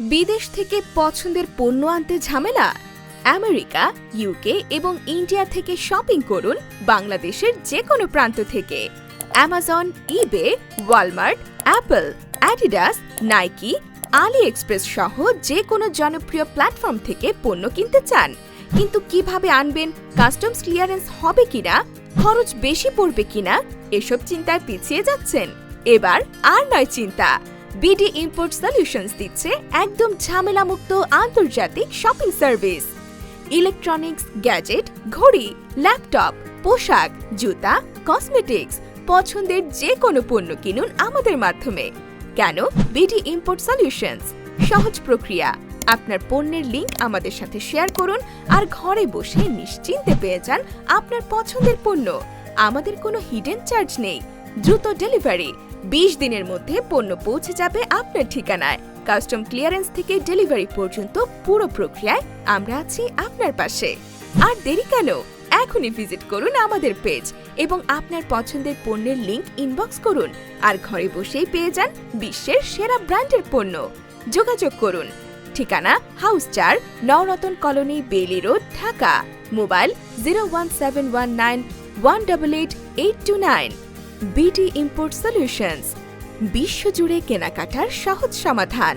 বিদেশ থেকে পছন্দের পণ্য আনতে ঝামেলা? আমেরিকা ইউকে এবং ইন্ডিয়া থেকে শপিং করুন বাংলাদেশের যে কোনো প্রান্ত থেকে। Amazon eBay Walmart Apple Adidas Nike AliExpress সহ যে কোনো জনপ্রিয় প্ল্যাটফর্ম থেকে পণ্য কিনতে চান। কিন্তু কীভাবে আনবেন? কাস্টমস ক্লিয়ারেন্স হবে কিনা? খরচ বেশি পড়বে কিনা? এসব চিন্তায় পিছিয়ে যাচ্ছেন। এবার আর নয় চিন্তা। বিডি ইম্পোর্ট সলিউশনস দিচ্ছে একদম ঝামেলামুক্ত আন্তর্জাতিক শপিং সার্ভিস ইলেকট্রনিক্স গ্যাজেট ঘড়ি ল্যাপটপ পোশাক, জুতা কসমেটিক্স পছন্দের যে কোনো পণ্য কিনুন আমাদের মাধ্যমে। কেন? বিডি ইম্পোর্ট সলিউশনস সহজ প্রক্রিয়া। আপনার পণ্যের লিংক আমাদের সাথে শেয়ার করুন আর ঘরে বসে নিশ্চিন্তে পেয়ে যান আপনার পছন্দের পণ্য। আমাদের কোনো হিডেন চার্জ নেই। দ্রুত ডেলিভারি বিশ দিনের মধ্যে পণ্য পৌঁছে যাবে আপনার ঠিকানায়। কাস্টম ক্লিয়ারেন্স থেকে ডেলিভারি পর্যন্ত পুরো প্রক্রিয়ায় আমরা আছি আপনার পাশে। আর দেরি কেন? এখনই ভিজিট করুন আমাদের পেজ এবং আপনার পছন্দের পণ্যের লিংক ইনবক্স করুন। আর ঘরে বসেই পেয়ে যান বিশ্বের সেরা ব্র্যান্ডের পণ্য। যোগাযোগ করুন। ঠিকানা হাউস চার Nawratan colony Bailey road, Dhaka. Mobile zero one seven one nine one double eight eight two nine. BT import solutions বিশ্বজুড়ে কেনাকাটার সহজ সমাধান।